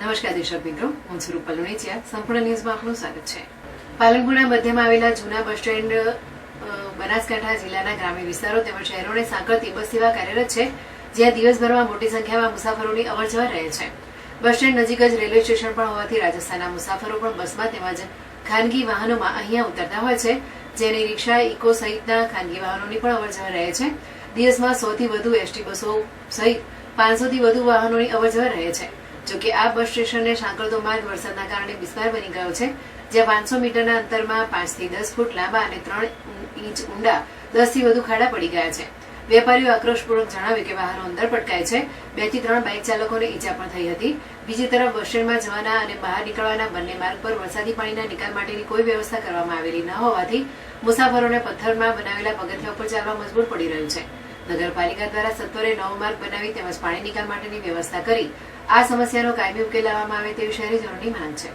નમસ્કાર દેશક મિત્રો, હું સ્વરૂપ પલુણીચિયા સંપૂર્ણ ન્યૂઝમાં આપનું સ્વાગત છે. પાલનપુરના મધ્યમાં આવેલા જૂના બસ સ્ટેન્ડ બનાસકાંઠા જિલ્લાના ગ્રામ્ય વિસ્તારો તેમજ શહેરોને સાંકળતી બસ સેવા કાર્યરત છે, જ્યાં દિવસભરમાં મોટી સંખ્યામાં મુસાફરોની અવરજવર રહે છે. બસ સ્ટેન્ડ નજીક જ રેલવે સ્ટેશન પણ હોવાથી રાજસ્થાનના મુસાફરો પણ બસમાં તેમજ ખાનગી વાહનોમાં અહીંયા ઉતરતા હોય છે, જેની રિક્ષા, ઇકો સહિતના ખાનગી વાહનોની પણ અવરજવર રહે છે. દિવસમાં સૌથી વધુ એસટી બસો સહિત પાંચસોથી વધુ વાહનોની અવરજવર રહે છે. જોકે આ બસ સ્ટેશનને સાંકળતો માર્ગ વરસાદના કારણે વિસ્તાર બની ગયો છે, જ્યાં પાંચસો મીટરના અંતરમાં પાંચથી દસ ફૂટ લાંબા અને ત્રણ ઇંચ ઊંડા, દસથી વધુ ખાડા પડી ગયા છે. વેપારીઓ આક્રોશપૂર્વક જણાવ્યું કે વાહનો અંદર પટકાય છે. બેથી ત્રણ બાઇક ચાલકોને ઈજા પણ થઈ હતી. બીજી તરફ બસ સ્ટેન્ડમાં જવાના અને બહાર નીકળવાના બંને માર્ગ પર વરસાદી પાણીના નિકાલ માટેની કોઈ વ્યવસ્થા કરવામાં આવેલી ન હોવાથી મુસાફરોને પથ્થરમાં બનાવેલા પગથિયા ઉપર ચાલવા મજબૂર પડી રહ્યું છે. નગરપાલિકા દ્વારા સત્વરે નવો માર્ગ બનાવી તેમજ પાણી નિકાલ માટેની વ્યવસ્થા કરી આ સમસ્યાનો કાયમી ઉકેલ લાવવામાં આવે તેવી શહેરીજનોની માંગ છે.